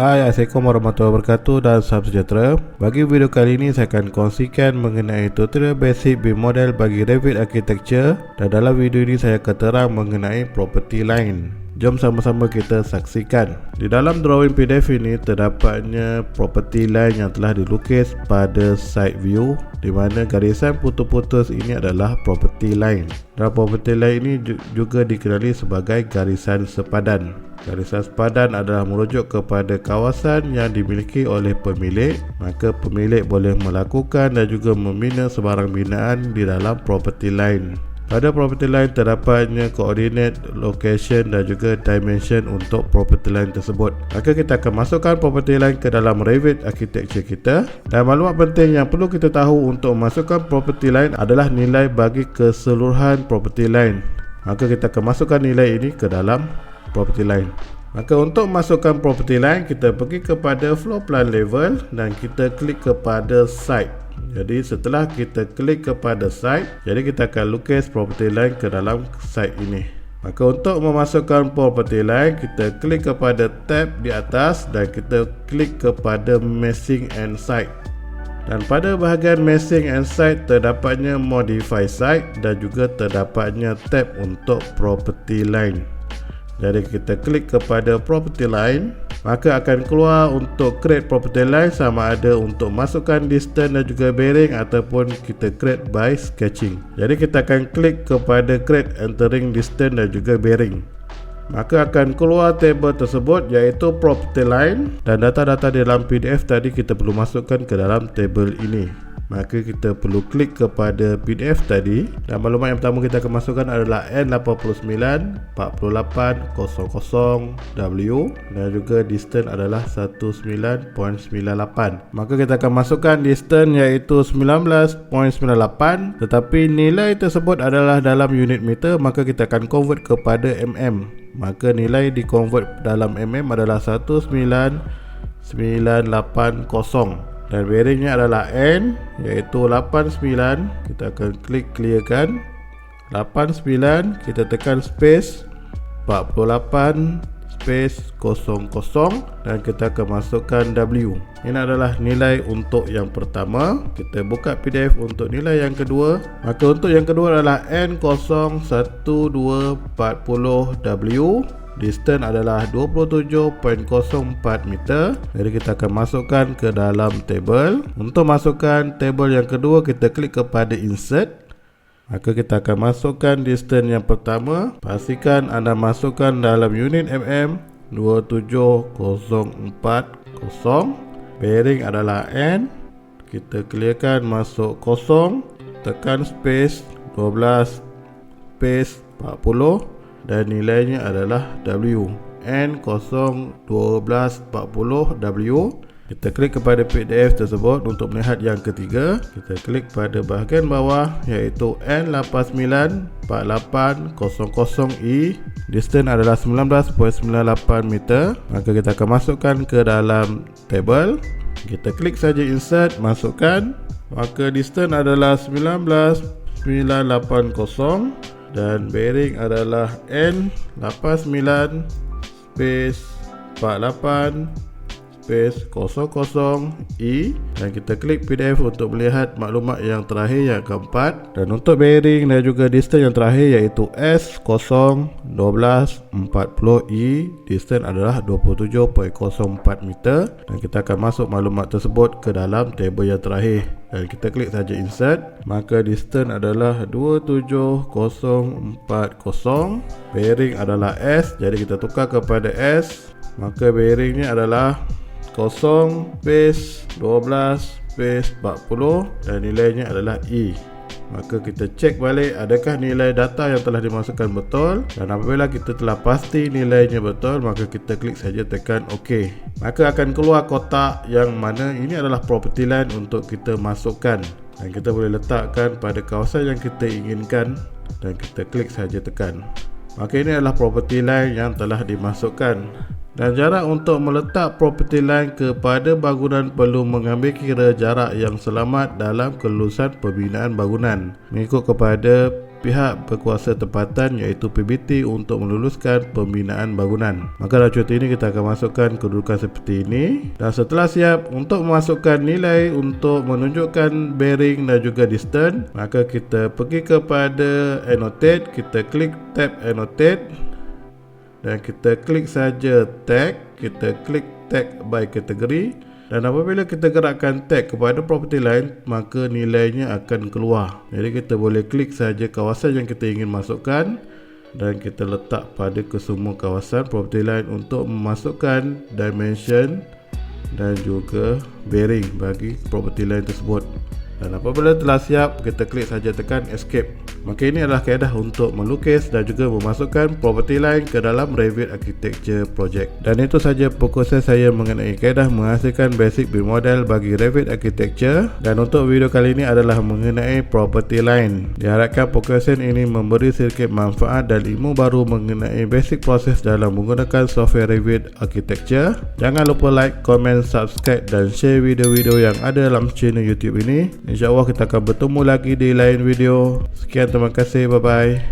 Hai, Assalamualaikum warahmatullahi wabarakatuh dan salam sejahtera. Bagi video kali ini saya akan kongsikan mengenai tutorial basic BIM model bagi Revit Architecture. Dan dalam video ini saya akan terang mengenai property line Jom sama-sama kita saksikan. Di dalam drawing PDF ini terdapatnya property line yang telah dilukis pada side view Di mana garisan putus-putus ini adalah property line Dan property line ini juga dikenali sebagai garisan sepadan. Garisan sepadan adalah merujuk kepada kawasan yang dimiliki oleh pemilik Maka pemilik boleh melakukan dan juga membina sebarang binaan di dalam property line pada property line terdapatnya koordinat, location dan juga dimension untuk property line tersebut. Maka kita akan masukkan property line ke dalam Revit architecture kita. Dan maklumat penting yang perlu kita tahu untuk masukkan property line adalah nilai bagi keseluruhan property line. Maka kita akan masukkan nilai ini ke dalam property line. Maka untuk masukkan property line, kita pergi kepada floor plan level dan kita klik kepada site. Jadi setelah kita klik kepada site Jadi kita akan lukis property line ke dalam site ini. Maka untuk memasukkan property line Kita klik kepada tab di atas Dan kita klik kepada Messing and Site. Dan pada bahagian Messing and Site Terdapatnya Modify Site Dan juga terdapatnya tab untuk Property Line Jadi kita klik kepada Property Line maka akan keluar untuk create property line sama ada untuk masukkan distance dan juga bearing ataupun kita create by sketching. Jadi kita akan klik kepada create entering distance dan juga bearing. Maka akan keluar table tersebut iaitu property line dan data-data dalam PDF tadi kita perlu masukkan ke dalam table ini maka kita perlu klik kepada PDF tadi. Dan maklumat yang pertama kita akan masukkan adalah N89 4800W dan juga distance adalah 19.98 maka kita akan masukkan distance iaitu 19.98 tetapi nilai tersebut adalah dalam unit meter maka kita akan convert kepada mm maka nilai di convert dalam mm adalah 19980 dan bearingnya adalah N iaitu 89 kita akan klik clearkan. 89 kita tekan space 48 space 00 dan kita akan masukkan W. Ini adalah nilai untuk yang pertama. Kita buka PDF untuk nilai yang kedua. Maka untuk yang kedua adalah N01240W Distance adalah 27.04 meter. Jadi kita akan masukkan ke dalam table. Untuk masukkan table yang kedua Kita klik kepada insert. Maka kita akan masukkan distance yang pertama. Pastikan anda masukkan dalam unit mm 27040 Bearing adalah N. Kita clearkan masuk kosong. Tekan space 12 space 40 dan nilainya adalah W. N01240W kita klik kepada PDF tersebut untuk melihat yang ketiga. Kita klik pada bahagian bawah iaitu N894800E distance adalah 19.98 meter. Maka kita akan masukkan ke dalam table. Kita klik saja insert masukkan. Maka distance adalah 19980 dan bearing adalah N89 space 48 space 00E dan kita klik PDF untuk melihat maklumat yang terakhir yang keempat. Dan untuk bearing dan juga distance yang terakhir iaitu S01240E distance adalah 27.04 meter. Dan kita akan masuk maklumat tersebut ke dalam table yang terakhir. Dan kita klik saja insert. Maka distance adalah 27040 bearing adalah S. Jadi kita tukar kepada S. Maka bearingnya adalah 0 space 12 space 40 dan nilainya adalah E. Maka kita cek balik adakah nilai data yang telah dimasukkan betul dan apabila kita telah pasti nilainya betul maka kita klik saja tekan OK. Maka akan keluar kotak yang mana ini adalah property line untuk kita masukkan dan kita boleh letakkan pada kawasan yang kita inginkan dan kita klik saja tekan. Maka ini adalah property line yang telah dimasukkan dan jarak untuk meletak property line kepada bangunan perlu mengambil kira jarak yang selamat dalam kelulusan pembinaan bangunan. Mengikut kepada pihak berkuasa tempatan iaitu PBT untuk meluluskan pembinaan bangunan. Maka dalam contoh ini kita akan masukkan kedudukan seperti ini. Dan setelah siap untuk memasukkan nilai untuk menunjukkan bearing dan juga distance, maka kita pergi kepada annotate, kita klik tab annotate dan kita klik saja tag, kita klik tag by category dan apabila kita gerakkan tag kepada property line maka nilainya akan keluar. Jadi kita boleh klik saja kawasan yang kita ingin masukkan. Dan kita letak pada kesemua kawasan property line untuk memasukkan dimension dan juga bearing bagi property line tersebut. Dan apabila telah siap kita klik saja tekan escape Maka ini adalah kaedah untuk melukis dan juga memasukkan property line ke dalam Revit Architecture Project. Dan itu saja perkongsian saya mengenai kaedah menghasilkan basic build model bagi Revit Architecture. Dan untuk video kali ini adalah mengenai property line. Diharapkan perkongsian ini memberi sedikit manfaat dan ilmu baru mengenai basic proses dalam menggunakan software Revit Architecture. Jangan lupa like, comment, subscribe dan share video-video yang ada dalam channel YouTube ini. InsyaAllah kita akan bertemu lagi di lain video. Sekian terima kasih. Bye bye